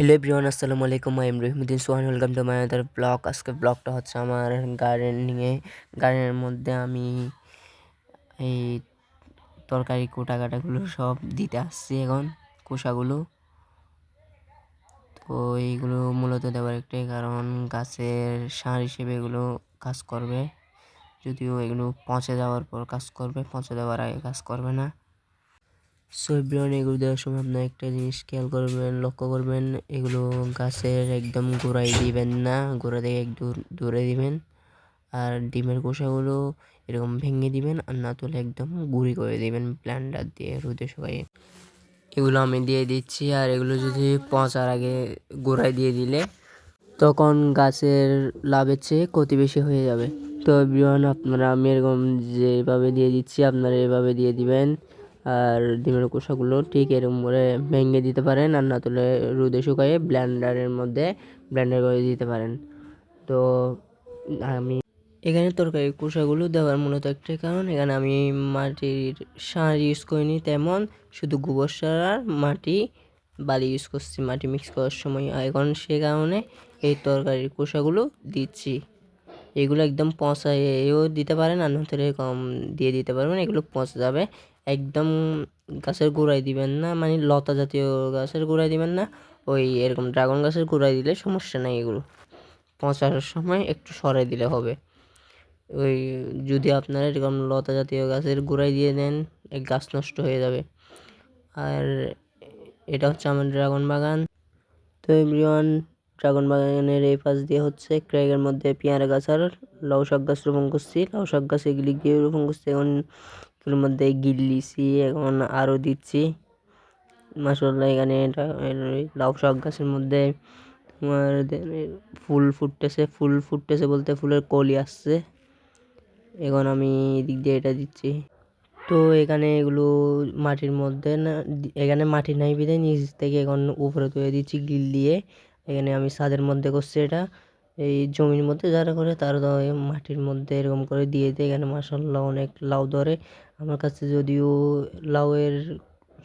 Hello everyone আসসালামু আলাইকুম I am Rahimuddin Sohan welcome to my other blog আজকে ব্লগটা হচ্ছে আমার গার্ডেনিংয়ে গার্ডেনের মধ্যে আমি এই তরকারি কোটা কাটাগুলো সব দিতে আসছি এখন কোষাগুলো তো এইগুলো মূলত দেওয়ার একটাই কারণ, গাছের সার হিসেবে এগুলো কাজ করবে। যদিও এগুলো পচে যাওয়ার পর কাজ করবে, পচে দেওয়ার আগে কাজ করবে না। সো এগুলো দেওয়ার সময় আপনার একটা জিনিস খেয়াল করবেন, লক্ষ্য করবেন, এগুলো গাছের একদম গোড়ায় দিবেন না, গোড়া থেকে একটু দূরে দিবেন। আর ডিমের খোসাগুলো এরকম ভেঙে দিবেন আর না তুলে একদম গুঁড়ি করে দিবেন প্ল্যান্ডার দিয়ে রোদে সবাই এগুলো আমি দিয়ে দিচ্ছি আর এগুলো যদি পচার আগে গোড়ায় দিয়ে দিলে তখন গাছের লাভের চেয়ে ক্ষতি বেশি হয়ে যাবে। তো বিমান আপনারা আমি এরকম যেভাবে দিয়ে দিচ্ছি, আপনারা এভাবে দিয়ে দিবেন। আর ডিমের খোসাগুলো ঠিক এরকম করে ভেঙে দিতে পারেন আর না তুলে রোদে শুকাইয়ে ব্লেন্ডারের মধ্যে ব্লেন্ডার করে দিতে পারেন। তো আমি এখানে তরকারি খোসাগুলো দেওয়ার মূলত একটাই কারণ, এখানে আমি মাটির সার ইউজ করিনি তেমন, শুধু গোবর সার আর মাটি, বালি ইউজ করছি, মাটি মিক্স করার সময়। এখন সে কারণে এই তরকারির খোসাগুলো দিচ্ছি। এগুলো একদম পচাইও দিতে পারেন আর নতুন কম দিয়ে দিতে পারবেন, এগুলো পচে যাবে। একদম গাছের গোড়ায় দিবেন না মানে লতা জাতীয় গাছের গোড়ায় দিবেন না, ওই এরকম ড্রাগন গাছের গোড়ায় দিলে সমস্যা নাই এগুলো। পচার সময় একটু সরে দিলে হবে। ওই যদি আপনারা এরকম লতা জাতীয় গাছের গোড়ায় দিয়ে দেন গাছ নষ্ট হয়ে যাবে। আর এটা হচ্ছে আমার ড্রাগন বাগান। তো এভরিওয়ান, ড্রাগন বাগানের এই পাশ দিয়ে হচ্ছে ক্র্যাগের মধ্যে পেয়ারা গাছ আর লাউ শাক গাছ রোপণ করছি। লাউ শাক গাছ এগুলি গিয়ে রোপণ করছি। এখন এগুলোর মধ্যে গিল্লিছি এখন আরও দিচ্ছি। মাসাল্লাহ এখানে লাউ শাক গাছের মধ্যে তোমার ফুল ফুটতেছে ফুল ফুটতেছে বলতে ফুলের কলি আসছে। এখন আমি এদিক দিয়ে এটা দিচ্ছি। তো এখানে এগুলো মাটির মধ্যে না এখানে মাটি নাই বিধে নিচ থেকে এখন উপরে তুলে দিচ্ছি গিল দিয়ে। এখানে আমি ছাদের মধ্যে করছি এটা। এই জমির মধ্যে যারা করে তারা মাটির মধ্যে এরকম করে দিয়ে দেয়। এখানে মাসাল্লাহ অনেক লাউ ধরে। আমার কাছে যদিও লাউয়ের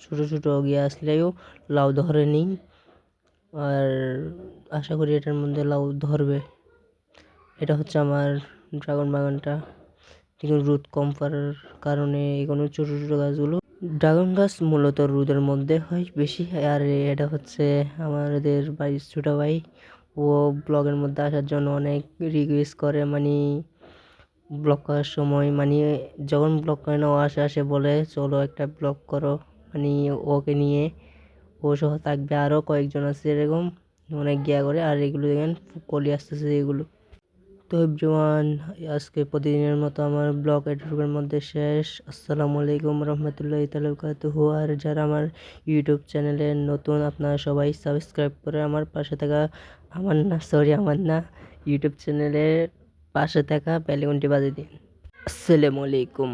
ছোটো ছোটো গিয়ে আসলেও লাউ ধরেনি আর আশা করি এটার মধ্যে লাউ ধরবে। এটা হচ্ছে আমার ড্রাগন বাগানটা। কিন্তু রোদ কম পড়ার কারণে এগুলো ছোটো ছোটো গাছগুলো। ড্রাগন গাছ মূলত রোদের মধ্যে হয় বেশি। আর এটা হচ্ছে আমাদের বাড়ির ছোটো ভাই ও ব্লগের মধ্যে আসার জন্য অনেক রিকোয়েস্ট করে মানে ব্লগ করার সময় মানে যখন ব্লগ করে না, ও আসে আসে বলে, চলো একটা ব্লগ করো। মানে ওকে নিয়ে ও সহ থাকবে আরও কয়েকজন আছে এরকম, অনেক গিয়া করে। আর এগুলো দেখেন, কলি আসতেছে এগুলো। তো এভরিওয়ান আজকে প্রতিদিনের মতো আমার ব্লগ এটুকুর মধ্যে শেষ। আসসালামু আলাইকুম রহমতুল্লাহ তালুকাতুহু আর যারা আমার ইউটিউব চ্যানেলে নতুন, আপনারা সবাই সাবস্ক্রাইব করে আমার পাশে থাকা আমার না সরি আমার না ইউটিউব চ্যানেলের পাশে থাকা বেলেগুনটি বাজে দিন। আসসালামু আলাইকুম।